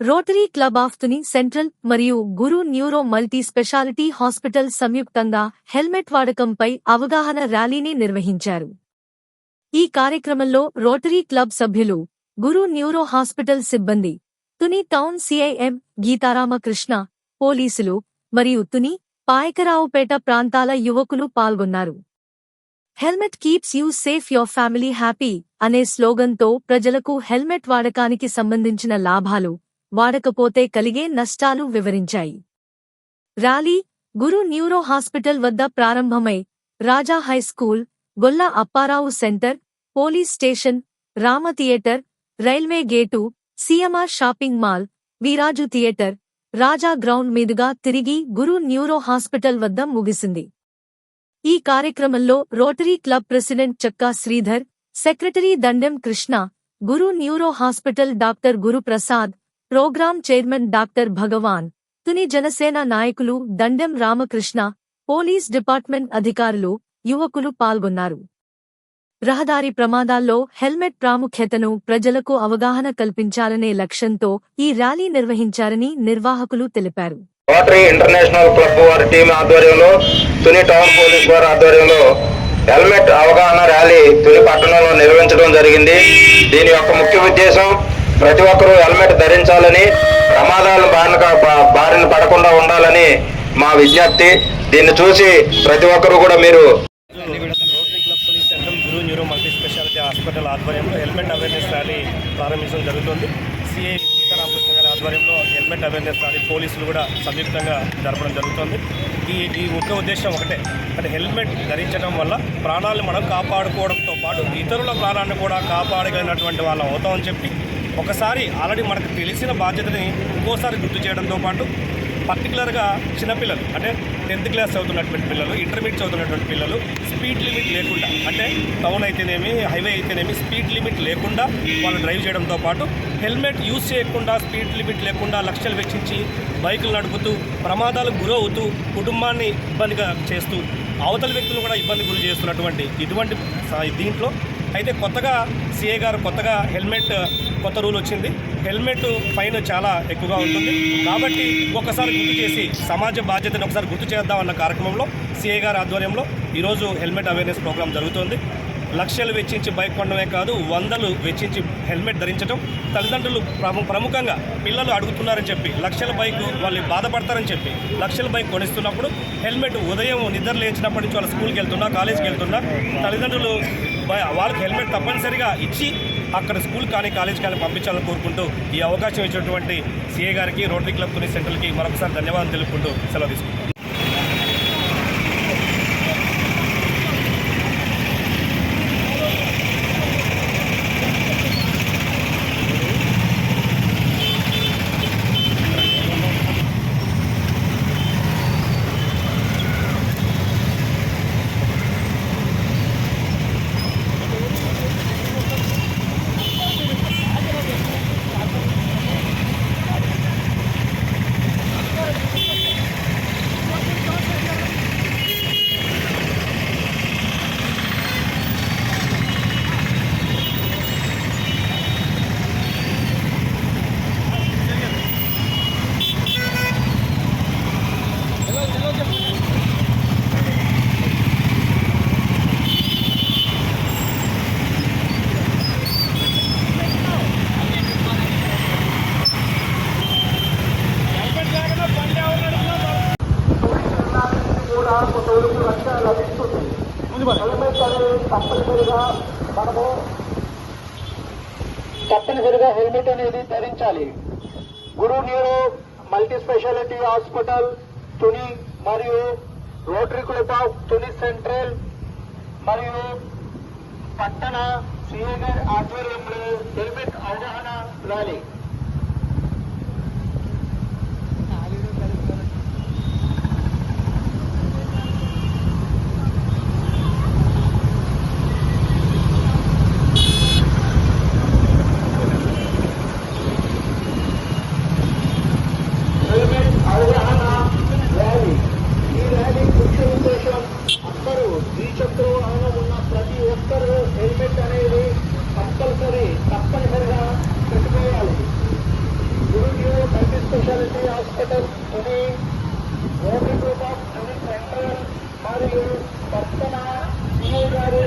Rotary club of Tuni central మరియు Guru neuro multi speciality hospital సంయుక్తంగా helmet వాడకంపై అవగాహన ర్యాలీని నిర్వహించారు. ఈ కార్యక్రమంలో రోటరీ క్లబ్ సభ్యులు గురు న్యూరో హాస్పిటల్ సిబ్బంది తుని టౌన్ సిఐఎం గీతారామకృష్ణ పోలీసులు మరియు తుని పాయకరావుపేట ప్రాంతాల యువకులు పాల్గొన్నారు. Helmet keeps you safe your family happy అనే స్లోగన్తో ప్రజలకు హెల్మెట్ వాడకానికి సంబంధించిన లాభాలు వాడకపోతే కలిగే నష్టాలు వివరించాయి. ర్యాలీ గురు న్యూరో హాస్పిటల్ వద్ద ప్రారంభమై Raja high school Golla Apparao centre police station Rama theatre railway gate CMR shopping mall Veeraju theatre Raja ground మీదుగా తిరిగి గురు న్యూరో హాస్పిటల్ వద్ద ముగిసింది. ఈ కార్యక్రమంలో rotary club president Chakka Sridhar secretary Dandem Krishna Guru neuro hospital doctor Guruprasad programme chairman doctor Bhagavan Tuni Janasena నాయకులు Dandem Ramakrishna police department అధికారులు యువకులు పాల్గొన్నారు. రహదారి ప్రమాదాల్లో హెల్మెట్ ప్రాముఖ్యతను ప్రజలకు అవగాహన కల్పించాలనే లక్ష్యంతో ఈ ర్యాలీ నిర్వహించారని నిర్వాహకులు తెలిపారు. రోటరీ ఇంటర్నేషనల్ క్లబ్ వారి టీం ఆధ్వర్యంలో తుని టౌన్ పోలీస్ వారి ఆధ్వర్యంలో హెల్మెట్ అవగాహన ర్యాలీ తుని పట్టణంలో నిర్వహించడం జరిగింది. దీని యొక్క ముఖ్య ఉద్దేశం ప్రతి ఒక్కరూ హెల్మెట్ ధరించాలని ప్రమాదాలను బారిన బారిన పడకుండా ఉండాలని మా విజ్ఞప్తి. దీన్ని చూసి ప్రతి ఒక్కరూ కూడా మీరు club Guru neuro multi speciality hospital ఆధ్వర్యంలో హెల్మెట్ అవేర్నెస్ ర్యాలీ ప్రారంభించడం జరుగుతుంది సిఐ సీతారామకృష్ణ గారి ఆధ్వర్యంలో హెల్మెట్ అవేర్నెస్ ర్యాలీ పోలీసులు కూడా సంయుక్తంగా జరపడం జరుగుతుంది ఈ ఈ ముఖ్య ఉద్దేశం ఒకటే అంటే హెల్మెట్ ధరించడం వల్ల ప్రాణాలను మనం కాపాడుకోవడంతో పాటు ఇతరుల ప్రాణాన్ని కూడా కాపాడగలిగినటువంటి వాళ్ళం అవుతామని చెప్పి ఒకసారి ఆల్రెడీ మనకు తెలిసిన బాధ్యతని ఇంకోసారి గుర్తు చేయడంతో పాటు పర్టికులర్గా చిన్నపిల్లలు అంటే టెన్త్ క్లాస్ చదువుతున్నటువంటి పిల్లలు ఇంటర్మీడియట్ చదువుతున్నటువంటి పిల్లలు స్పీడ్ లిమిట్ లేకుండా అంటే టౌన్ అయితేనేమి హైవే అయితేనేమి స్పీడ్ లిమిట్ లేకుండా వాళ్ళు డ్రైవ్ చేయడంతో పాటు హెల్మెట్ యూజ్ చేయకుండా స్పీడ్ లిమిట్ లేకుండా లక్షలు వెచ్చించి బైకులు నడుపుతూ ప్రమాదాలకు గురవుతూ కుటుంబాన్ని ఇబ్బందిగా చేస్తూ అవతల వ్యక్తులు కూడా ఇబ్బంది గురి చేస్తున్నటువంటి ఇటువంటి దీంట్లో అయితే కొత్తగా సీఏ గారు కొత్తగా హెల్మెట్ కొత్త రూల్ వచ్చింది. హెల్మెట్ ఫైన్ చాలా ఎక్కువగా ఉంటుంది. కాబట్టి ఒకసారి గుర్తు చేసి సమాజ బాధ్యతను ఒకసారి గుర్తు చేద్దాం అన్న కార్యక్రమంలో సిఏ గారి ఆధ్వర్యంలో ఈరోజు హెల్మెట్ అవేర్నెస్ ప్రోగ్రాం జరుగుతోంది. లక్షలు వెచ్చించి బైక్ కొనడమే కాదు వందలు వెచ్చించి హెల్మెట్ ధరించడం తల్లిదండ్రులు ప్రము ప్రముఖంగా పిల్లలు అడుగుతున్నారని చెప్పి లక్షల బైక్ వాళ్ళు బాధపడతారని చెప్పి లక్షల బైక్ కొనిస్తున్నప్పుడు హెల్మెట్ ఉదయం నిద్ర లేచినప్పటి నుంచి వాళ్ళ స్కూల్కి వెళ్తున్నా కాలేజీకి వెళ్తున్నా తల్లిదండ్రులు వాళ్ళకి హెల్మెట్ తప్పనిసరిగా ఇచ్చి అక్కడ స్కూల్ కానీ కాలేజ్ కానీ పంపించాలని కోరుకుంటూ ఈ అవకాశం ఇచ్చినటువంటి సిఏ గారికి రోటరీ క్లబ్ తుని సెంట్రల్కి మరొకసారి ధన్యవాదాలు తెలుపుకుంటూ సెలవు తీసుకుంటాం తప్పనిసరిగా హెల్మెట్ అనేది ధరించాలి. Guru neuro multi speciality hospital Tuni మరియు rotary club of Tuni central మరియు పట్టణ సిఏ గారి ఆధ్వర్యంలో హెల్మెట్ అవగాహన ర్యాలీ హెల్మెట్ అవగాహన ర్యాలీ ఈ ర్యాలీ ముఖ్య ఉద్దేశం అందరూ ద్విచక్ర వాహనం ఉన్న ప్రతి ఒక్కరూ హెల్మెట్ అనేది కంపల్సరీ తప్పనిసరిగా పెట్టుకోవాలి. Guru speciality hospital Tuni rotary group of Tuni central మరియు పక్కన సిఐ గారు